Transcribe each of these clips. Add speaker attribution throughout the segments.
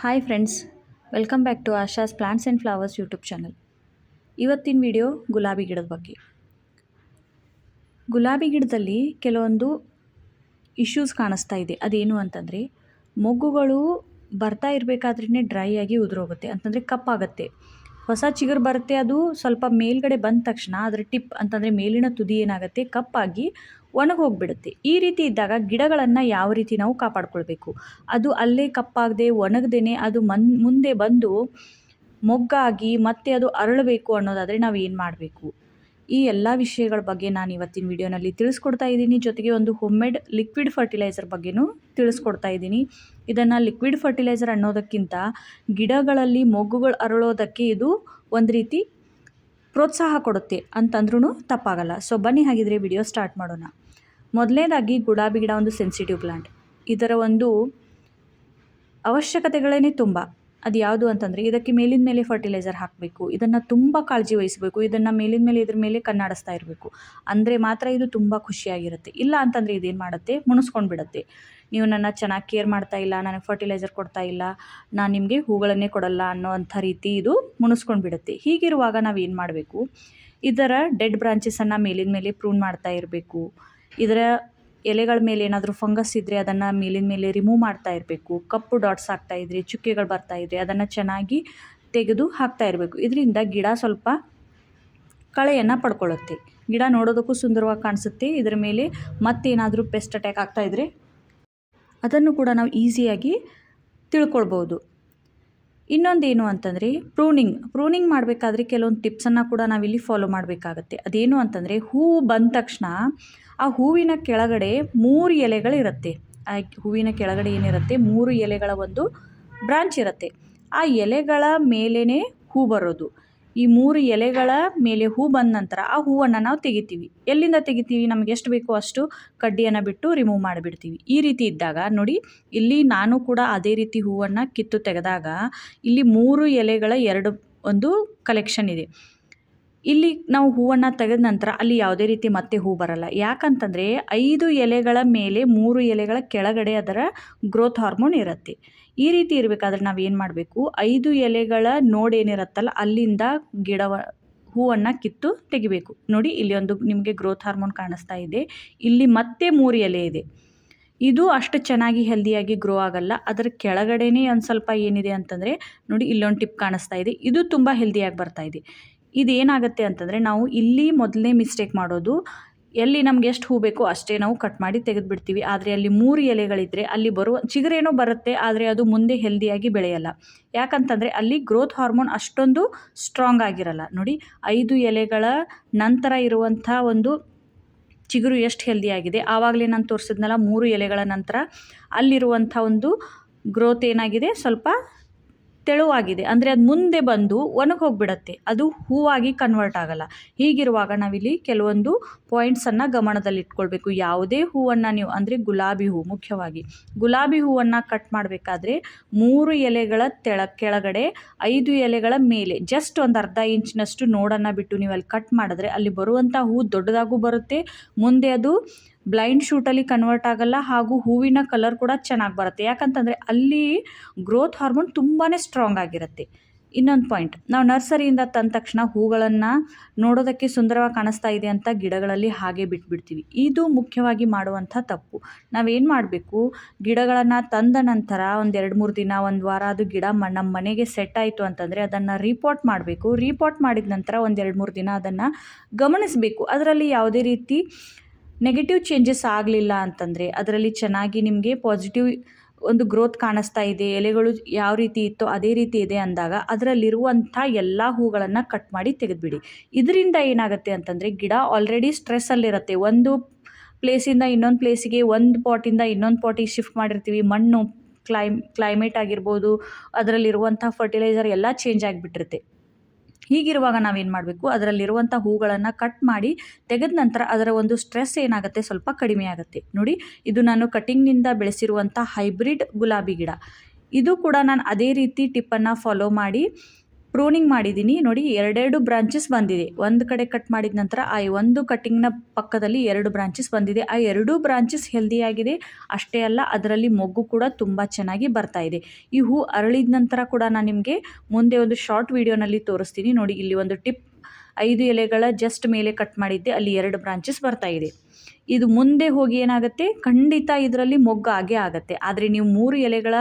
Speaker 1: Hi friends, welcome back to Asha's plants and flowers YouTube channel. ಇವತ್ತಿನ video ಗುಲಾಬಿ ಗಿಡದ ಬಗ್ಗೆ. ಗುಲಾಬಿ ಗಿಡದಲ್ಲಿ ಕೆಲವೊಂದು ಇಶ್ಯೂಸ್ ಕಾಣಿಸ್ತಾ ಇದೆ. ಅದೇನು ಅಂತಂದರೆ, ಮೊಗ್ಗುಗಳು ಬರ್ತಾ ಇರಬೇಕಾದ್ರೇ ಡ್ರೈ ಆಗಿ ಉದುರೋಗುತ್ತೆ. ಅಂತಂದರೆ ಕಪ್ಪಾಗುತ್ತೆ. ಹೊಸ ಚಿಗುರು ಬರುತ್ತೆ, ಅದು ಸ್ವಲ್ಪ ಮೇಲ್ಗಡೆ ಬಂದ ತಕ್ಷಣ ಅದರ ಟಿಪ್ ಅಂತಂದರೆ ಮೇಲಿನ ತುದಿ ಏನಾಗುತ್ತೆ, ಕಪ್ಪಾಗಿ ಒಣಗಿ ಹೋಗ್ಬಿಡುತ್ತೆ ಈ ರೀತಿ ಇದ್ದಾಗ ಗಿಡಗಳನ್ನು ಯಾವ ರೀತಿ ನಾವು ಕಾಪಾಡ್ಕೊಳ್ಬೇಕು? ಅದು ಅಲ್ಲೇ ಕಪ್ಪಾಗದೆ ಒಣಗದೇನೆ ಅದು ಮನ್, ಮುಂದೆ ಬಂದು ಮೊಗ್ಗಾಗಿ ಮತ್ತೆ ಅದು ಅರಳಬೇಕು ಅನ್ನೋದಾದರೆ ನಾವು ಏನು ಮಾಡಬೇಕು? ಈ ಎಲ್ಲ ವಿಷಯಗಳ ಬಗ್ಗೆ ನಾನು ಇವತ್ತಿನ ವಿಡಿಯೋನಲ್ಲಿ ತಿಳಿಸ್ಕೊಡ್ತಾ ಇದ್ದೀನಿ. ಜೊತೆಗೆ ಒಂದು ಹೋಮ್ಮೇಡ್ ಲಿಕ್ವಿಡ್ ಫರ್ಟಿಲೈಸರ್ ಬಗ್ಗೆನೂ ತಿಳಿಸ್ಕೊಡ್ತಾ ಇದ್ದೀನಿ. ಇದನ್ನು ಲಿಕ್ವಿಡ್ ಫರ್ಟಿಲೈಸರ್ ಅನ್ನೋದಕ್ಕಿಂತ ಗಿಡಗಳಲ್ಲಿ ಮೊಗ್ಗುಗಳು ಅರಳೋದಕ್ಕೆ ಇದು ಒಂದು ರೀತಿ ಪ್ರೋತ್ಸಾಹ ಕೊಡುತ್ತೆ ಅಂತಂದ್ರೂ ತಪ್ಪಾಗಲ್ಲ. ಸೊ ಬನ್ನಿ ಹಾಗಿದ್ರೆ ವಿಡಿಯೋ ಸ್ಟಾರ್ಟ್ ಮಾಡೋಣ. ಮೊದಲನೇದಾಗಿ ಗುಲಾಬಿ ಗಿಡ ಒಂದು ಸೆನ್ಸಿಟಿವ್ ಪ್ಲಾಂಟ್ ಇದರ ಒಂದು ಅವಶ್ಯಕತೆಗಳೇ ತುಂಬ. ಅದು ಯಾವುದು ಅಂತಂದರೆ ಇದಕ್ಕೆ ಮೇಲಿನ ಮೇಲೆ ಫರ್ಟಿಲೈಸರ್ ಹಾಕಬೇಕು, ಇದನ್ನು ತುಂಬ ಕಾಳಜಿ ವಹಿಸಬೇಕು, ಇದನ್ನು ಮೇಲಿನ ಮೇಲೆ, ಇದ್ರ ಮೇಲೆ ಕಣ್ಣಾಡಿಸ್ತಾ ಇರಬೇಕು. ಅಂದರೆ ಮಾತ್ರ ಇದು ತುಂಬ ಖುಷಿಯಾಗಿರುತ್ತೆ. ಇಲ್ಲ ಅಂತಂದರೆ ಇದೇನು ಮಾಡುತ್ತೆ? ಮುಣಿಸ್ಕೊಂಡು ಬಿಡುತ್ತೆ ನೀವು ನನ್ನ ಚೆನ್ನಾಗಿ ಕೇರ್ ಮಾಡ್ತಾ ಇಲ್ಲ, ನನಗೆ ಫರ್ಟಿಲೈಸರ್ ಕೊಡ್ತಾ ಇಲ್ಲ, ನಾನು ನಿಮಗೆ ಹೂಗಳನ್ನೇ ಕೊಡಲ್ಲ ಅನ್ನೋವಂಥ ರೀತಿ ಇದು ಮುಣಿಸ್ಕೊಂಡು ಬಿಡುತ್ತೆ ಹೀಗಿರುವಾಗ ನಾವು ಏನು ಮಾಡಬೇಕು? ಇದರ ಡೆಡ್ ಬ್ರಾಂಚಸನ್ನು ಮೇಲಿನ ಮೇಲೆ ಪ್ರೂನ್ ಮಾಡ್ತಾ ಇರಬೇಕು. ಇದರ ಎಲೆಗಳ ಮೇಲೆ ಏನಾದರೂ ಫಂಗಸ್ ಇದ್ದರೆ ಅದನ್ನು ಮೇಲಿನ ಮೇಲೆ ರಿಮೂವ್ ಮಾಡ್ತಾ ಇರಬೇಕು. ಕಪ್ಪು ಡಾಟ್ಸ್ ಆಗ್ತಾ ಇದ್ರೆ, ಚುಕ್ಕೆಗಳು ಬರ್ತಾ ಇದ್ರೆ ಅದನ್ನು ಚೆನ್ನಾಗಿ ತೆಗೆದು ಹಾಕ್ತಾ ಇರಬೇಕು. ಇದರಿಂದ ಗಿಡ ಸ್ವಲ್ಪ ಕಳೆಯನ್ನು ಪಡ್ಕೊಳ್ಳುತ್ತೆ. ಗಿಡ ನೋಡೋದಕ್ಕೂ ಸುಂದರವಾಗಿ ಕಾಣಿಸುತ್ತೆ. ಇದರ ಮೇಲೆ ಮತ್ತೇನಾದರೂ ಪೆಸ್ಟ್ ಅಟ್ಯಾಕ್ ಆಗ್ತಾ ಇದ್ದರೆ ಅದನ್ನು ಕೂಡ ನಾವು ಈಸಿಯಾಗಿ ತಿಳ್ಕೊಳ್ಬೋದು. ಇನ್ನೊಂದೇನು ಅಂತಂದರೆ ಪ್ರೂನಿಂಗ್ ಪ್ರೂನಿಂಗ್ ಮಾಡಬೇಕಾದ್ರೆ ಕೆಲವೊಂದು ಟಿಪ್ಸನ್ನು ಕೂಡ ನಾವಿಲ್ಲಿ ಫಾಲೋ ಮಾಡಬೇಕಾಗತ್ತೆ. ಅದೇನು ಅಂತಂದರೆ ಹೂವು ಬಂದ ತಕ್ಷಣ ಆ ಹೂವಿನ ಕೆಳಗಡೆ ಮೂರು ಎಲೆಗಳಿರುತ್ತೆ. ಆ ಹೂವಿನ ಕೆಳಗಡೆ ಏನಿರುತ್ತೆ? ಮೂರು ಎಲೆಗಳ ಒಂದು ಬ್ರಾಂಚ್ ಇರುತ್ತೆ. ಆ ಎಲೆಗಳ ಮೇಲೇ ಹೂ ಬರೋದು. ಈ ಮೂರು ಎಲೆಗಳ ಮೇಲೆ ಹೂ ಬಂದ ನಂತರ ಆ ಹೂವನ್ನು ನಾವು ತೆಗಿತೀವಿ. ಎಲ್ಲಿಂದ ತೆಗಿತೀವಿ? ನಮಗೆ ಎಷ್ಟು ಬೇಕೋ ಅಷ್ಟು ಕಡ್ಡಿಯನ್ನು ಬಿಟ್ಟು ರಿಮೂವ್ ಮಾಡಿಬಿಡ್ತೀವಿ. ಈ ರೀತಿ ಇದ್ದಾಗ ನೋಡಿ, ಇಲ್ಲಿ ನಾನು ಕೂಡ ಅದೇ ರೀತಿ ಹೂವನ್ನು ಕಿತ್ತು ತೆಗೆದಾಗ ಇಲ್ಲಿ ಮೂರು ಎಲೆಗಳ ಎರಡು ಒಂದು ಕಲೆಕ್ಷನ್ ಇದೆ. ಇಲ್ಲಿ ನಾವು ಹೂವನ್ನು ತೆಗೆದ ನಂತರ ಅಲ್ಲಿ ಯಾವುದೇ ರೀತಿ ಮತ್ತೆ ಹೂ ಬರಲ್ಲ. ಯಾಕಂತಂದರೆ ಐದು ಎಲೆಗಳ ಮೇಲೆ ಮೂರು ಎಲೆಗಳ ಕೆಳಗಡೆ ಅದರ ಗ್ರೋತ್ ಹಾರ್ಮೋನ್ ಇರುತ್ತೆ. ಈ ರೀತಿ ಇರಬೇಕಾದ್ರೆ ನಾವು ಏನು ಮಾಡಬೇಕು? ಐದು ಎಲೆಗಳ ನೋಡೇನಿರುತ್ತಲ್ಲ ಅಲ್ಲಿಂದ ಗಿಡವ ಹೂವನ್ನು ಕಿತ್ತು ತೆಗಿಬೇಕು. ನೋಡಿ, ಇಲ್ಲಿ ಒಂದು ನಿಮಗೆ ಗ್ರೋತ್ ಹಾರ್ಮೋನ್ ಕಾಣಿಸ್ತಾ ಇದೆ. ಇಲ್ಲಿ ಮತ್ತೆ ಮೂರು ಎಲೆ ಇದೆ. ಇದು ಅಷ್ಟು ಚೆನ್ನಾಗಿ ಹೆಲ್ದಿಯಾಗಿ ಗ್ರೋ ಆಗಲ್ಲ. ಅದರ ಕೆಳಗಡೆನೇ ಒಂದು ಸ್ವಲ್ಪ ಏನಿದೆ ಅಂತಂದರೆ, ನೋಡಿ, ಇಲ್ಲೊಂದು ಟಿಪ್ ಕಾಣಿಸ್ತಾ ಇದೆ. ಇದು ತುಂಬ ಹೆಲ್ದಿಯಾಗಿ ಬರ್ತಾ ಇದೆ. ಇದೇನಾಗುತ್ತೆ ಅಂತಂದರೆ ನಾವು ಇಲ್ಲಿ ಮೊದಲನೇ ಮಿಸ್ಟೇಕ್ ಮಾಡೋದು, ಎಲ್ಲಿ ನಮ್ಗೆ ಎಷ್ಟು ಹೂ ಬೇಕೋ ಅಷ್ಟೇ ನಾವು ಕಟ್ ಮಾಡಿ ತೆಗೆದುಬಿಡ್ತೀವಿ. ಆದರೆ ಅಲ್ಲಿ ಮೂರು ಎಲೆಗಳಿದ್ದರೆ ಅಲ್ಲಿ ಬರುವ, ಚಿಗುರೇನೋ ಬರುತ್ತೆ, ಆದರೆ ಅದು ಮುಂದೆ ಹೆಲ್ದಿಯಾಗಿ ಬೆಳೆಯಲ್ಲ. ಯಾಕಂತಂದರೆ ಅಲ್ಲಿ ಗ್ರೋತ್ ಹಾರ್ಮೋನ್ ಅಷ್ಟೊಂದು ಸ್ಟ್ರಾಂಗ್ ಆಗಿರಲ್ಲ. ನೋಡಿ, ಐದು ಎಲೆಗಳ ನಂತರ ಇರುವಂಥ ಒಂದು ಚಿಗುರು ಎಷ್ಟು ಹೆಲ್ದಿಯಾಗಿದೆ ಆವಾಗಲೇ ನಾನು ತೋರಿಸಿದ್ನಲ್ಲ, ಮೂರು ಎಲೆಗಳ ನಂತರ ಅಲ್ಲಿರುವಂಥ ಒಂದು ಗ್ರೋತ್ ಏನಾಗಿದೆ? ಸ್ವಲ್ಪ ತೆಳುವಾಗಿದೆ. ಅಂದರೆ ಅದು ಮುಂದೆ ಬಂದು ಒಣಗಿ ಹೋಗಿಬಿಡತ್ತೆ. ಅದು ಹೂವಾಗಿ ಕನ್ವರ್ಟ್ ಆಗಲ್ಲ. ಹೀಗಿರುವಾಗ ನಾವಿಲ್ಲಿ ಕೆಲವೊಂದು ಪಾಯಿಂಟ್ಸನ್ನು ಗಮನದಲ್ಲಿಟ್ಕೊಳ್ಬೇಕು ಯಾವುದೇ ಹೂವನ್ನು ನೀವು, ಅಂದರೆ ಗುಲಾಬಿ ಹೂ ಮುಖ್ಯವಾಗಿ. ಗುಲಾಬಿ ಹೂವನ್ನು ಕಟ್ ಮಾಡಬೇಕಾದ್ರೆ ಮೂರು ಎಲೆಗಳ ತೆಳ, ಕೆಳಗಡೆ ಐದು ಎಲೆಗಳ ಮೇಲೆ ಜಸ್ಟ್ ಒಂದು ಅರ್ಧ ಇಂಚಿನಷ್ಟು ನೋಡನ್ನು ಬಿಟ್ಟು ನೀವು ಅಲ್ಲಿ ಕಟ್ ಮಾಡಿದ್ರೆ ಅಲ್ಲಿ ಬರುವಂಥ ಹೂ ದೊಡ್ಡದಾಗೂ ಬರುತ್ತೆ. ಮುಂದೆ ಅದು ಬ್ಲೈಂಡ್ ಶೂಟಲ್ಲಿ ಕನ್ವರ್ಟ್ ಆಗಲ್ಲ ಹಾಗೂ ಹೂವಿನ ಕಲರ್ ಕೂಡ ಚೆನ್ನಾಗಿ ಬರುತ್ತೆ. ಯಾಕಂತಂದರೆ ಅಲ್ಲಿ ಗ್ರೋತ್ ಹಾರ್ಮೋನ್ ತುಂಬಾ ಸ್ಟ್ರಾಂಗ್ ಆಗಿರುತ್ತೆ. ಇನ್ನೊಂದು ಪಾಯಿಂಟ್ ನಾವು ನರ್ಸರಿಯಿಂದ ತಂದ ತಕ್ಷಣ ಹೂಗಳನ್ನು ನೋಡೋದಕ್ಕೆ ಸುಂದರವಾಗಿ ಕಾಣಿಸ್ತಾ ಇದೆ ಅಂತ ಗಿಡಗಳಲ್ಲಿ ಹಾಗೆ ಬಿಟ್ಬಿಡ್ತೀವಿ. ಇದು ಮುಖ್ಯವಾಗಿ ಮಾಡುವಂಥ ತಪ್ಪು. ನಾವೇನು ಮಾಡಬೇಕು? ಗಿಡಗಳನ್ನು ತಂದ ನಂತರ ಒಂದು ಎರಡು ಮೂರು ದಿನ, ಒಂದು ವಾರ ಅದು ಗಿಡ ನಮ್ಮ ಮನೆಗೆ ಸೆಟ್ ಆಯಿತು ಅಂತಂದರೆ ಅದನ್ನು ರಿಪೋರ್ಟ್ ಮಾಡಬೇಕು. ರಿಪೋರ್ಟ್ ಮಾಡಿದ ನಂತರ ಒಂದು ಎರಡು ಮೂರು ದಿನ ಅದನ್ನು ಗಮನಿಸಬೇಕು. ಅದರಲ್ಲಿ ಯಾವುದೇ ರೀತಿ ನೆಗೆಟಿವ್ ಚೇಂಜಸ್ ಆಗಲಿಲ್ಲ ಅಂತಂದರೆ ಅದರಲ್ಲಿ ಚೆನ್ನಾಗಿ ನಿಮಗೆ ಪಾಸಿಟಿವ್ ಒಂದು ಗ್ರೋತ್ ಕಾಣಿಸ್ತಾ ಇದೆ, ಎಲೆಗಳು ಯಾವ ರೀತಿ ಇತ್ತೋ ಅದೇ ರೀತಿ ಇದೆ ಅಂದಾಗ ಅದರಲ್ಲಿರುವಂಥ ಎಲ್ಲ ಹೂಗಳನ್ನು ಕಟ್ ಮಾಡಿ ತೆಗೆದುಬಿಡಿ. ಇದರಿಂದ ಏನಾಗುತ್ತೆ ಅಂತಂದರೆ ಗಿಡ ಆಲ್ರೆಡಿ ಸ್ಟ್ರೆಸ್ಸಲ್ಲಿರುತ್ತೆ ಒಂದು ಪ್ಲೇಸಿಂದ ಇನ್ನೊಂದು ಪ್ಲೇಸಿಗೆ ಒಂದು ಪಾಟಿಂದ ಇನ್ನೊಂದು ಪಾಟಿಗೆ ಶಿಫ್ಟ್ ಮಾಡಿರ್ತೀವಿ. ಮಣ್ಣು ಕ್ಲೈಮ್ ಕ್ಲೈಮೇಟ್ ಆಗಿರ್ಬೋದು, ಅದರಲ್ಲಿರುವಂಥ ಫರ್ಟಿಲೈಸರ್ ಎಲ್ಲ ಚೇಂಜ್ ಆಗಿಬಿಟ್ಟಿರುತ್ತೆ. ಹೀಗಿರುವಾಗ ನಾವೇನು ಮಾಡಬೇಕು? ಅದರಲ್ಲಿರುವಂಥ ಹೂಗಳನ್ನು ಕಟ್ ಮಾಡಿ ತೆಗೆದ ನಂತರ ಅದರ ಒಂದು ಸ್ಟ್ರೆಸ್ ಏನಾಗುತ್ತೆ? ಸ್ವಲ್ಪ ಕಡಿಮೆ ಆಗುತ್ತೆ. ನೋಡಿ, ಇದು ನಾನು ಕಟಿಂಗ್ನಿಂದ ಬೆಳೆಸಿರುವಂಥ ಹೈಬ್ರಿಡ್ ಗುಲಾಬಿ ಗಿಡ. ಇದು ಕೂಡ ನಾನು ಅದೇ ರೀತಿ ಟಿಪ್ಪನ್ನು ಫಾಲೋ ಮಾಡಿ ಪ್ರೂನಿಂಗ್ ಮಾಡಿದ್ದೀನಿ. ನೋಡಿ, ಎರಡೆರಡು ಬ್ರಾಂಚಸ್ ಬಂದಿದೆ. ಒಂದು ಕಡೆ ಕಟ್ ಮಾಡಿದ ನಂತರ, ಆ ಒಂದು ಕಟ್ಟಿಂಗ್ನ ಪಕ್ಕದಲ್ಲಿ ಎರಡು ಬ್ರಾಂಚಸ್ ಬಂದಿದೆ. ಆ ಎರಡೂ ಬ್ರಾಂಚಸ್ ಹೆಲ್ದಿಯಾಗಿದೆ ಅಷ್ಟೇ ಅಲ್ಲ, ಅದರಲ್ಲಿ ಮೊಗ್ಗು ಕೂಡ ತುಂಬ ಚೆನ್ನಾಗಿ ಬರ್ತಾ ಇದೆ. ಈ ಹೂ ಅರಳಿದ ನಂತರ ಕೂಡ ನಾನು ನಿಮಗೆ ಮುಂದೆ ಒಂದು ಶಾರ್ಟ್ ವಿಡಿಯೋನಲ್ಲಿ ತೋರಿಸ್ತೀನಿ. ನೋಡಿ, ಇಲ್ಲಿ ಒಂದು ಟಿಪ್ ಐದು ಎಲೆಗಳ ಜಸ್ಟ್ ಮೇಲೆ ಕಟ್ ಮಾಡಿದ್ದೆ. ಅಲ್ಲಿ ಎರಡು ಬ್ರಾಂಚಸ್ ಬರ್ತಾ ಇದೆ. ಇದು ಮುಂದೆ ಹೋಗಿ ಏನಾಗುತ್ತೆ? ಖಂಡಿತ ಇದರಲ್ಲಿ ಮೊಗ್ಗು ಆಗೇ ಆಗುತ್ತೆ. ಆದರೆ ನೀವು ಮೂರು ಎಲೆಗಳ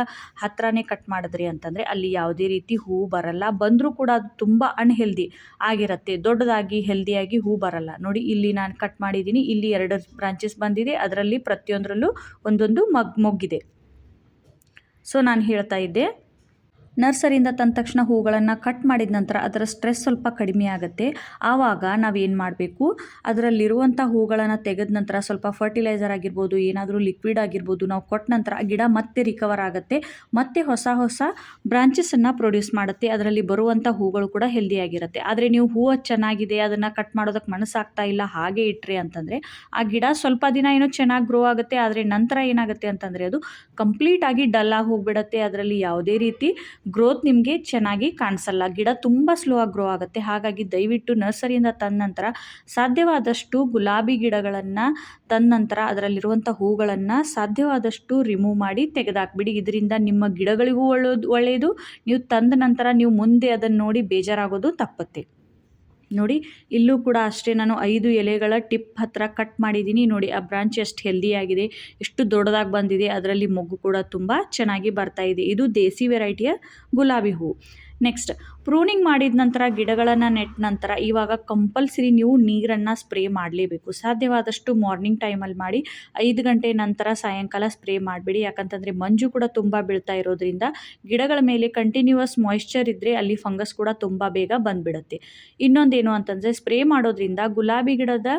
Speaker 1: ಹತ್ತಿರನೇ ಕಟ್ ಮಾಡಿದ್ರಿ ಅಂತಂದರೆ ಅಲ್ಲಿ ಯಾವುದೇ ರೀತಿ ಹೂ ಬರಲ್ಲ. ಬಂದರೂ ಕೂಡ ಅದು ತುಂಬ ಅನ್ಹೆಲ್ದಿ ಆಗಿರುತ್ತೆ. ದೊಡ್ಡದಾಗಿ ಹೆಲ್ದಿಯಾಗಿ ಹೂ ಬರಲ್ಲ. ನೋಡಿ, ಇಲ್ಲಿ ನಾನು ಕಟ್ ಮಾಡಿದ್ದೀನಿ. ಇಲ್ಲಿ ಎರಡು ಬ್ರಾಂಚಸ್ ಬಂದಿದೆ. ಅದರಲ್ಲಿ ಪ್ರತಿಯೊಂದರಲ್ಲೂ ಒಂದೊಂದು ಮಗ್, ಮೊಗ್ಗಿದೆ. ಸೊ ನಾನು ಹೇಳ್ತಾ ಇದ್ದೆ. ನರ್ಸರಿಯಿಂದ ತಂದ ತಕ್ಷಣ ಹೂಗಳನ್ನು ಕಟ್ ಮಾಡಿದ ನಂತರ ಅದರ ಸ್ಟ್ರೆಸ್ ಸ್ವಲ್ಪ ಕಡಿಮೆ ಆಗುತ್ತೆ. ಆವಾಗ ನಾವೇನು ಮಾಡಬೇಕು? ಅದರಲ್ಲಿರುವಂಥ ಹೂಗಳನ್ನು ತೆಗೆದ ನಂತರ ಸ್ವಲ್ಪ ಫರ್ಟಿಲೈಸರ್ ಆಗಿರ್ಬೋದು, ಏನಾದರೂ ಲಿಕ್ವಿಡ್ ಆಗಿರ್ಬೋದು ನಾವು ಕೊಟ್ಟ ನಂತರ ಗಿಡ ಮತ್ತೆ ರಿಕವರ್ ಆಗುತ್ತೆ. ಮತ್ತೆ ಹೊಸ ಹೊಸ ಬ್ರಾಂಚಸನ್ನು ಪ್ರೊಡ್ಯೂಸ್ ಮಾಡುತ್ತೆ. ಅದರಲ್ಲಿ ಬರುವಂಥ ಹೂಗಳು ಕೂಡ ಹೆಲ್ದಿಯಾಗಿರುತ್ತೆ ಆದರೆ ನೀವು ಹೂವು ಚೆನ್ನಾಗಿದೆ, ಅದನ್ನು ಕಟ್ ಮಾಡೋದಕ್ಕೆ ಮನಸ್ಸಾಗ್ತಾ ಇಲ್ಲ, ಹಾಗೆ ಇಟ್ಟರೆ ಅಂತಂದರೆ ಆ ಗಿಡ ಸ್ವಲ್ಪ ದಿನ ಏನೋ ಚೆನ್ನಾಗಿ ಗ್ರೋ ಆಗುತ್ತೆ, ಆದರೆ ನಂತರ ಏನಾಗುತ್ತೆ ಅಂತಂದರೆ ಅದು ಕಂಪ್ಲೀಟಾಗಿ ಡಲ್ಲಾಗಿ ಆಗಿ ಹೋಗಿಬಿಡತ್ತೆ. ಅದರಲ್ಲಿ ಯಾವುದೇ ರೀತಿ ಗ್ರೋತ್ ನಿಮಗೆ ಚೆನ್ನಾಗಿ ಕಾಣಿಸಲ್ಲ. ಗಿಡ ತುಂಬ ಸ್ಲೋ ಆಗಿ ಗ್ರೋ ಆಗುತ್ತೆ. ಹಾಗಾಗಿ ದಯವಿಟ್ಟು ನರ್ಸರಿಯಿಂದ ತಂದ ನಂತರ ಸಾಧ್ಯವಾದಷ್ಟು ಗುಲಾಬಿ ಗಿಡಗಳನ್ನು ತಂದ ನಂತರ ಅದರಲ್ಲಿರುವಂಥ ಹೂಗಳನ್ನು ಸಾಧ್ಯವಾದಷ್ಟು ರಿಮೂವ್ ಮಾಡಿ ತೆಗೆದಾಕ್ಬಿಡಿ. ಇದರಿಂದ ನಿಮ್ಮ ಗಿಡಗಳಿಗೂ ಒಳ್ಳೆಯದು ಒಳ್ಳೆಯದು ನೀವು ತಂದ ನಂತರ ನೀವು ಮುಂದೆ ಅದನ್ನು ನೋಡಿ ಬೇಜಾರಾಗೋದು ತಪ್ಪುತ್ತೆ. ನೋಡಿ, ಇಲ್ಲೂ ಕೂಡ ಅಷ್ಟೇ ನಾನು ಐದು ಎಲೆಗಳ ಟಿಪ್ ಹತ್ರ ಕಟ್ ಮಾಡಿದ್ದೀನಿ. ನೋಡಿ, ಆ ಬ್ರಾಂಚ್ ಎಷ್ಟು ಹೆಲ್ದಿಯಾಗಿದೆ ಎಷ್ಟು ದೊಡ್ಡದಾಗಿ ಬಂದಿದೆ, ಅದರಲ್ಲಿ ಮೊಗ್ಗು ಕೂಡ ತುಂಬ ಚೆನ್ನಾಗಿ ಬರ್ತಾ ಇದೆ. ಇದು ದೇಸಿ ವೆರೈಟಿಯ ಗುಲಾಬಿ ಹೂವು ನೆಕ್ಸ್ಟ್ ಪ್ರೂನಿಂಗ್ ಮಾಡಿದ ನಂತರ, ಗಿಡಗಳನ್ನು ನೆಟ್ಟ ನಂತರ ಇವಾಗ ಕಂಪಲ್ಸರಿ ನೀವು ನೀರನ್ನು ಸ್ಪ್ರೇ ಮಾಡಲೇಬೇಕು. ಸಾಧ್ಯವಾದಷ್ಟು ಮಾರ್ನಿಂಗ್ ಟೈಮಲ್ಲಿ ಮಾಡಿ, ಐದು ಗಂಟೆ ನಂತರ ಸಾಯಂಕಾಲ ಸ್ಪ್ರೇ ಮಾಡಬೇಡಿ. ಯಾಕಂತಂದರೆ ಮಂಜು ಕೂಡ ತುಂಬ ಬೀಳ್ತಾ ಇರೋದ್ರಿಂದ ಗಿಡಗಳ ಮೇಲೆ ಕಂಟಿನ್ಯೂಯಸ್ ಮಾಯಿಶ್ಚರ್ ಇದ್ದರೆ ಅಲ್ಲಿ ಫಂಗಸ್ ಕೂಡ ತುಂಬ ಬೇಗ ಬಂದುಬಿಡುತ್ತೆ. ಇನ್ನೊಂದೇನು ಅಂತಂದರೆ ಸ್ಪ್ರೇ ಮಾಡೋದ್ರಿಂದ ಗುಲಾಬಿ ಗಿಡದ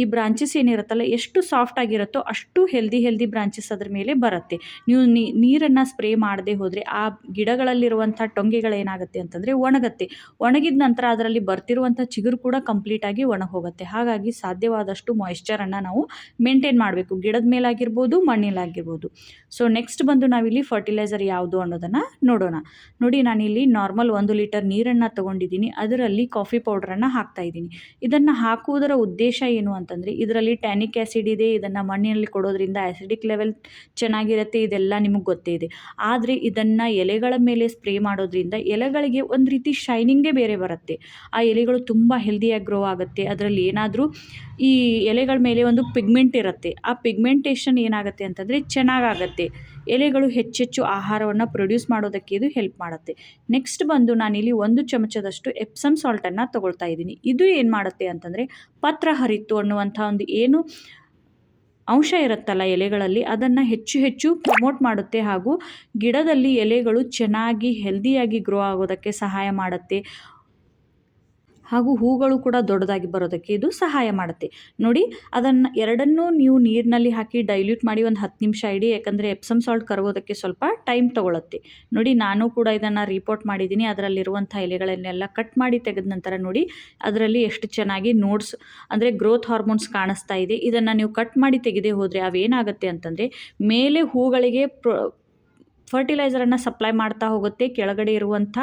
Speaker 1: ಈ ಬ್ರಾಂಚಸ್ ಏನಿರುತ್ತಲ್ಲ, ಎಷ್ಟು ಸಾಫ್ಟ್ ಆಗಿರುತ್ತೋ ಅಷ್ಟು ಹೆಲ್ದಿ ಹೆಲ್ದಿ ಬ್ರಾಂಚಸ್ ಅದ್ರ ಮೇಲೆ ಬರುತ್ತೆ. ನೀವು ನೀರನ್ನು ಸ್ಪ್ರೇ ಮಾಡದೆ ಹೋದರೆ ಆ ಗಿಡಗಳಲ್ಲಿರುವಂಥ ಟೊಂಗೆಗಳೇನಾಗುತ್ತೆ ಅಂತಂದರೆ ಒಣಗತ್ತೆ. ಒಣಗಿದ ನಂತರ ಅದರಲ್ಲಿ ಬರ್ತಿರುವಂಥ ಚಿಗುರು ಕೂಡ ಕಂಪ್ಲೀಟಾಗಿ ಒಣ ಹೋಗುತ್ತೆ ಹಾಗಾಗಿ ಸಾಧ್ಯವಾದಷ್ಟು ಮಾಯಿಶ್ಚರನ್ನು ನಾವು ಮೇಂಟೈನ್ ಮಾಡಬೇಕು. ಗಿಡದ ಮೇಲಾಗಿರ್ಬೋದು, ಮಣ್ಣಿಲಾಗಿರ್ಬೋದು. ಸೊ ನೆಕ್ಸ್ಟ್ ಬಂದು ನಾವಿಲ್ಲಿ ಫರ್ಟಿಲೈಸರ್ ಯಾವುದು ಅನ್ನೋದನ್ನು ನೋಡೋಣ. ನೋಡಿ, ನಾನಿಲ್ಲಿ ನಾರ್ಮಲ್ ಒಂದು ಲೀಟರ್ ನೀರನ್ನು ತೊಗೊಂಡಿದ್ದೀನಿ. ಅದರಲ್ಲಿ ಕಾಫಿ ಪೌಡ್ರನ್ನು ಹಾಕ್ತಾ ಇದ್ದೀನಿ. ಇದನ್ನು ಹಾಕುವುದರ ಉದ್ದೇಶ ಏನು ಅಂತಂದರೆ, ಇದರಲ್ಲಿ ಟ್ಯಾನಿಕ್ ಆ್ಯಸಿಡ್ ಇದೆ. ಇದನ್ನು ಮಣ್ಣಿನಲ್ಲಿ ಕೊಡೋದ್ರಿಂದ ಆ್ಯಸಿಡಿಕ್ ಲೆವೆಲ್ ಚೆನ್ನಾಗಿರುತ್ತೆ. ಇದೆಲ್ಲ ನಿಮಗೆ ಗೊತ್ತೇ ಇದೆ. ಆದರೆ ಇದನ್ನು ಎಲೆಗಳ ಮೇಲೆ ಸ್ಪ್ರೇ ಮಾಡೋದ್ರಿಂದ ಎಲೆಗಳಿಗೆ ಒಂದು ಶೈನಿಂಗೇ ಬೇರೆ ಬರುತ್ತೆ. ಆ ಎಲೆಗಳು ತುಂಬ ಹೆಲ್ದಿಯಾಗಿ ಗ್ರೋ ಆಗುತ್ತೆ. ಅದರಲ್ಲಿ ಏನಾದರೂ ಈ ಎಲೆಗಳ ಮೇಲೆ ಒಂದು ಪಿಗ್ಮೆಂಟ್ ಇರುತ್ತೆ. ಆ ಪಿಗ್ಮೆಂಟೇಷನ್ ಏನಾಗುತ್ತೆ ಅಂತಂದರೆ ಚೆನ್ನಾಗಾಗತ್ತೆ. ಎಲೆಗಳು ಹೆಚ್ಚೆಚ್ಚು ಆಹಾರವನ್ನು ಪ್ರೊಡ್ಯೂಸ್ ಮಾಡೋದಕ್ಕೆ ಇದು ಹೆಲ್ಪ್ ಮಾಡುತ್ತೆ. ನೆಕ್ಸ್ಟ್ ಬಂದು ನಾನಿಲ್ಲಿ ಒಂದು ಚಮಚದಷ್ಟು ಎಪ್ಸಮ್ ಸಾಲ್ಟನ್ನು ತೊಗೊಳ್ತಾ ಇದ್ದೀನಿ. ಇದು ಏನು ಮಾಡುತ್ತೆ ಅಂತಂದರೆ ಪತ್ರ ಹರಿತು ಅನ್ನುವಂಥ ಒಂದು ಏನು ಅಂಶ ಇರುತ್ತಲ್ಲ ಎಲೆಗಳಲ್ಲಿ, ಅದನ್ನು ಹೆಚ್ಚು ಹೆಚ್ಚು ಪ್ರಮೋಟ್ ಮಾಡುತ್ತೆ ಹಾಗೂ ಗಿಡದಲ್ಲಿ ಎಲೆಗಳು ಚೆನ್ನಾಗಿ ಹೆಲ್ದಿಯಾಗಿ ಗ್ರೋ ಆಗೋದಕ್ಕೆ ಸಹಾಯ ಮಾಡುತ್ತೆ. ಹಾಗೂ ಹೂಗಳು ಕೂಡ ದೊಡ್ಡದಾಗಿ ಬರೋದಕ್ಕೆ ಇದು ಸಹಾಯ ಮಾಡುತ್ತೆ. ನೋಡಿ, ಅದನ್ನು ಎರಡನ್ನೂ ನೀವು ನೀರಿನಲ್ಲಿ ಹಾಕಿ ಡೈಲ್ಯೂಟ್ ಮಾಡಿ ಒಂದು ಹತ್ತು ನಿಮಿಷ ಇಡಿ, ಯಾಕಂದರೆ ಎಪ್ಸಮ್ ಸಾಲ್ಟ್ ಕರಗೋದಕ್ಕೆ ಸ್ವಲ್ಪ ಟೈಮ್ ತೊಗೊಳುತ್ತೆ. ನೋಡಿ, ನಾನು ಕೂಡ ಇದನ್ನು ರಿಪೋರ್ಟ್ ಮಾಡಿದ್ದೀನಿ. ಅದರಲ್ಲಿರುವಂಥ ಎಲೆಗಳನ್ನೆಲ್ಲ ಕಟ್ ಮಾಡಿ ತೆಗೆದ ನಂತರ ನೋಡಿ, ಅದರಲ್ಲಿ ಎಷ್ಟು ಚೆನ್ನಾಗಿ ನೋಡ್ಸ್ ಅಂದರೆ ಗ್ರೋತ್ ಹಾರ್ಮೋನ್ಸ್ ಕಾಣಿಸ್ತಾ ಇದೆ. ಇದನ್ನು ನೀವು ಕಟ್ ಮಾಡಿ ತೆಗೆದೇ ಹೋದರೆ ಅವೇನಾಗುತ್ತೆ ಅಂತಂದರೆ, ಮೇಲೆ ಹೂಗಳಿಗೆ ಪ್ರೊ ಫರ್ಟಿಲೈಸರನ್ನು ಸಪ್ಲೈ ಮಾಡ್ತಾ ಹೋಗುತ್ತೆ, ಕೆಳಗಡೆ ಇರುವಂಥ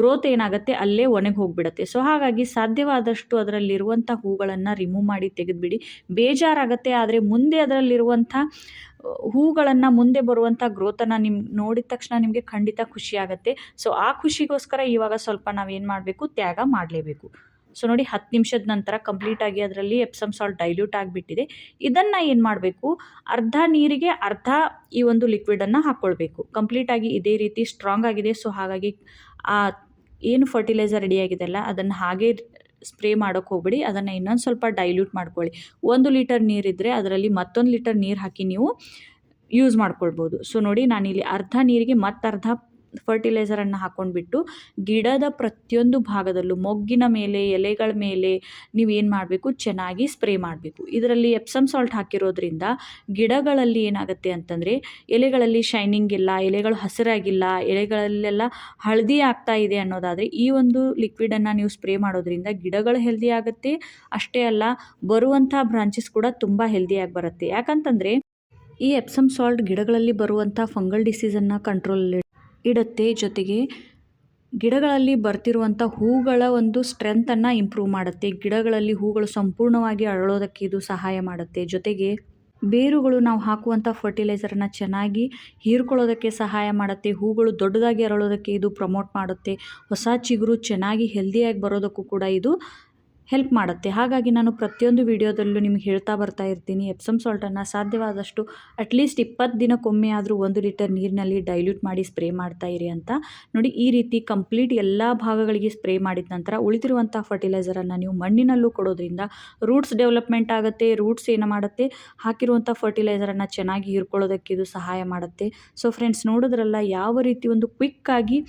Speaker 1: ಗ್ರೋತ್ ಏನಾಗುತ್ತೆ ಅಲ್ಲೇ ಒಣಗಿ ಹೋಗಿಬಿಡುತ್ತೆ. ಸೊ ಹಾಗಾಗಿ ಸಾಧ್ಯವಾದಷ್ಟು ಅದರಲ್ಲಿರುವಂಥ ಹೂಗಳನ್ನು ರಿಮೂವ್ ಮಾಡಿ ತೆಗೆದುಬಿಡಿ. ಬೇಜಾರಾಗುತ್ತೆ, ಆದರೆ ಮುಂದೆ ಅದರಲ್ಲಿರುವಂಥ ಹೂಗಳನ್ನು ಮುಂದೆ ಬರುವಂಥ ಗ್ರೋತನ್ನು ನಿಮ್ಗೆ ನೋಡಿದ ತಕ್ಷಣ ನಿಮಗೆ ಖಂಡಿತ ಖುಷಿ ಆಗುತ್ತೆ. ಸೊ ಆ ಖುಷಿಗೋಸ್ಕರ ಇವಾಗ ಸ್ವಲ್ಪ ನಾವೇನು ಮಾಡಬೇಕು, ತ್ಯಾಗ ಮಾಡಲೇಬೇಕು. ಸೊ ನೋಡಿ ಹತ್ತು ನಿಮಿಷದ ನಂತರ ಕಂಪ್ಲೀಟಾಗಿ ಅದರಲ್ಲಿ ಎಪ್ಸಮ್ ಸಾಲ್ಟ್ ಡೈಲ್ಯೂಟ್ ಆಗಿಬಿಟ್ಟಿದೆ. ಇದನ್ನು ಏನು ಮಾಡಬೇಕು? ಅರ್ಧ ನೀರಿಗೆ ಅರ್ಧ ಈ ಒಂದು ಲಿಕ್ವಿಡನ್ನು ಹಾಕ್ಕೊಳ್ಬೇಕು ಕಂಪ್ಲೀಟಾಗಿ ಇದೇ ರೀತಿ ಸ್ಟ್ರಾಂಗ್ ಆಗಿದೆ. ಸೊ ಹಾಗಾಗಿ, ಆ, ಏನು ಫರ್ಟಿಲೈಸರ್ ರೆಡಿಯಾಗಿದೆಯಲ್ಲ ಅದನ್ನು ಹಾಗೆ ಸ್ಪ್ರೇ ಮಾಡೋಕ್ಕೆ ಹೋಗ್ಬಿಡಿ. ಅದನ್ನು ಇನ್ನೊಂದು ಸ್ವಲ್ಪ ಡೈಲ್ಯೂಟ್ ಮಾಡ್ಕೊಳ್ಳಿ. ಒಂದು ಲೀಟರ್ ನೀರಿದ್ದರೆ ಅದರಲ್ಲಿ ಮತ್ತೊಂದು ಲೀಟರ್ ನೀರು ಹಾಕಿ ನೀವು ಯೂಸ್ ಮಾಡ್ಕೊಳ್ಬೋದು. ಸೊ ನೋಡಿ ನಾನಿಲ್ಲಿ ಅರ್ಧ ನೀರಿಗೆ ಮತ್ತರ್ಧ ಫರ್ಟಿಲೈಸರನ್ನು ಹಾಕ್ಕೊಂಡ್ಬಿಟ್ಟು ಗಿಡದ ಪ್ರತಿಯೊಂದು ಭಾಗದಲ್ಲೂ ಮೊಗ್ಗಿನ ಮೇಲೆ, ಎಲೆಗಳ ಮೇಲೆ ನೀವೇನು ಮಾಡಬೇಕು? ಚೆನ್ನಾಗಿ ಸ್ಪ್ರೇ ಮಾಡಬೇಕು. ಇದರಲ್ಲಿ ಎಪ್ಸಮ್ ಸಾಲ್ಟ್ ಹಾಕಿರೋದ್ರಿಂದ ಗಿಡಗಳಲ್ಲಿ ಏನಾಗುತ್ತೆ ಅಂತಂದರೆ ಎಲೆಗಳಲ್ಲಿ ಶೈನಿಂಗ್ ಇಲ್ಲ, ಎಲೆಗಳು ಹಸಿರಾಗಿಲ್ಲ, ಎಲೆಗಳಲ್ಲೆಲ್ಲ ಹಳದಿ ಆಗ್ತಾ ಇದೆ ಅನ್ನೋದಾದರೆ ಈ ಒಂದು ಲಿಕ್ವಿಡನ್ನು ನೀವು ಸ್ಪ್ರೇ ಮಾಡೋದ್ರಿಂದ ಗಿಡಗಳು ಹೆಲ್ದಿ ಆಗುತ್ತೆ. ಅಷ್ಟೇ ಅಲ್ಲ, ಬರುವಂಥ ಬ್ರಾಂಚಸ್ ಕೂಡ ತುಂಬ ಹೆಲ್ದಿಯಾಗಿ ಬರುತ್ತೆ. ಯಾಕಂತಂದರೆ ಈ ಎಪ್ಸಮ್ ಸಾಲ್ಟ್ ಗಿಡಗಳಲ್ಲಿ ಬರುವಂಥ ಫಂಗಲ್ ಡಿಸೀಸನ್ನು ಕಂಟ್ರೋಲಲ್ಲಿ ಇಡುತ್ತೆ. ಜೊತೆಗೆ ಗಿಡಗಳಲ್ಲಿ ಬರ್ತಿರುವಂಥ ಹೂಗಳ ಒಂದು ಸ್ಟ್ರೆಂತನ್ನು ಇಂಪ್ರೂವ್ ಮಾಡುತ್ತೆ. ಗಿಡಗಳಲ್ಲಿ ಹೂಗಳು ಸಂಪೂರ್ಣವಾಗಿ ಅರಳೋದಕ್ಕೆ ಇದು ಸಹಾಯ ಮಾಡುತ್ತೆ. ಜೊತೆಗೆ ಬೇರುಗಳು ನಾವು ಹಾಕುವಂಥ ಫರ್ಟಿಲೈಸರನ್ನು ಚೆನ್ನಾಗಿ ಹೀರ್ಕೊಳ್ಳೋದಕ್ಕೆ ಸಹಾಯ ಮಾಡುತ್ತೆ. ಹೂಗಳು ದೊಡ್ಡದಾಗಿ ಅರಳೋದಕ್ಕೆ ಇದು ಪ್ರಮೋಟ್ ಮಾಡುತ್ತೆ. ಹೊಸ ಚಿಗುರು ಚೆನ್ನಾಗಿ ಹೆಲ್ದಿಯಾಗಿ ಬರೋದಕ್ಕೂ ಕೂಡ ಇದು ಹೆಲ್ಪ್ ಮಾಡುತ್ತೆ. ಹಾಗಾಗಿ ನಾನು ಪ್ರತಿಯೊಂದು ವಿಡಿಯೋದಲ್ಲೂ ನಿಮ್ಗೆ ಹೇಳ್ತಾ ಬರ್ತಾ ಇರ್ತೀನಿ. ಎಪ್ಸಮ್ ಸಾಲ್ಟನ್ನು ಸಾಧ್ಯವಾದಷ್ಟು ಅಟ್ಲೀಸ್ಟ್ ಇಪ್ಪತ್ತು ದಿನಕ್ಕೊಮ್ಮೆ ಆದರೂ ಒಂದು ಲೀಟರ್ ನೀರಿನಲ್ಲಿ ಡೈಲ್ಯೂಟ್ ಮಾಡಿ ಸ್ಪ್ರೇ ಮಾಡ್ತಾ ಇರಿ ಅಂತ. ನೋಡಿ, ಈ ರೀತಿ ಕಂಪ್ಲೀಟ್ ಎಲ್ಲ ಭಾಗಗಳಿಗೆ ಸ್ಪ್ರೇ ಮಾಡಿದ ನಂತರ ಉಳಿದಿರುವಂಥ ಫರ್ಟಿಲೈಸರನ್ನು ನೀವು ಮಣ್ಣಿನಲ್ಲೂ ಕೊಡೋದ್ರಿಂದ ರೂಟ್ಸ್ ಡೆವಲಪ್ಮೆಂಟ್ ಆಗುತ್ತೆ ರೂಟ್ಸ್ ಏನು ಮಾಡುತ್ತೆ ಹಾಕಿರುವಂಥ ಫರ್ಟಿಲೈಸರನ್ನು ಚೆನ್ನಾಗಿ ಹೀರ್ಕೊಳ್ಳೋದಕ್ಕೆ ಇದು ಸಹಾಯ ಮಾಡುತ್ತೆ. ಸೊ ಫ್ರೆಂಡ್ಸ್ ನೋಡಿದ್ರಲ್ಲ, ಯಾವ ರೀತಿ ಒಂದು ಕ್ವಿಕ್ಕಾಗಿ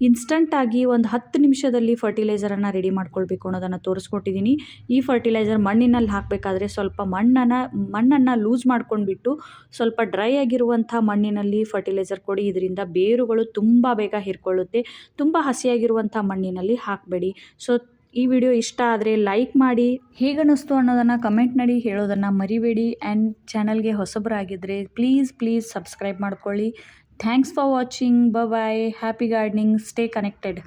Speaker 1: ಇನ್ಸ್ಟಂಟಾಗಿ ಒಂದು ಹತ್ತು ನಿಮಿಷದಲ್ಲಿ ಫರ್ಟಿಲೈಸರನ್ನು ರೆಡಿ ಮಾಡ್ಕೊಳ್ಬೇಕು ಅನ್ನೋದನ್ನು ತೋರಿಸ್ಕೊಟ್ಟಿದ್ದೀನಿ ಈ ಫರ್ಟಿಲೈಸರ್ ಮಣ್ಣಿನಲ್ಲಿ ಹಾಕಬೇಕಾದ್ರೆ ಸ್ವಲ್ಪ ಮಣ್ಣನ್ನು ಮಣ್ಣನ್ನು ಲೂಸ್ ಮಾಡ್ಕೊಂಡ್ಬಿಟ್ಟು ಸ್ವಲ್ಪ ಡ್ರೈ ಆಗಿರುವಂಥ ಮಣ್ಣಿನಲ್ಲಿ ಫರ್ಟಿಲೈಸರ್ ಕೊಡಿ. ಇದರಿಂದ ಬೇರುಗಳು ತುಂಬ ಬೇಗ ಹಿರ್ಕೊಳ್ಳುತ್ತೆ. ತುಂಬ ಹಸಿಯಾಗಿರುವಂಥ ಮಣ್ಣಿನಲ್ಲಿ ಹಾಕಬೇಡಿ. ಸೊ ಈ ವಿಡಿಯೋ ಇಷ್ಟ ಆದರೆ ಲೈಕ್ ಮಾಡಿ. ಹೇಗನ್ನಿಸ್ತು ಅನ್ನೋದನ್ನು ಕಮೆಂಟ್ ನಡಿ. ಹೇಳೋದನ್ನು ಮರಿಬೇಡಿ. ಆ್ಯಂಡ್ ಚಾನಲ್ಗೆ ಹೊಸಬರಾಗಿದ್ದರೆ ಪ್ಲೀಸ್ ಪ್ಲೀಸ್ ಸಬ್ಸ್ಕ್ರೈಬ್ ಮಾಡ್ಕೊಳ್ಳಿ. Thanks for watching. Bye bye. Happy gardening. Stay connected.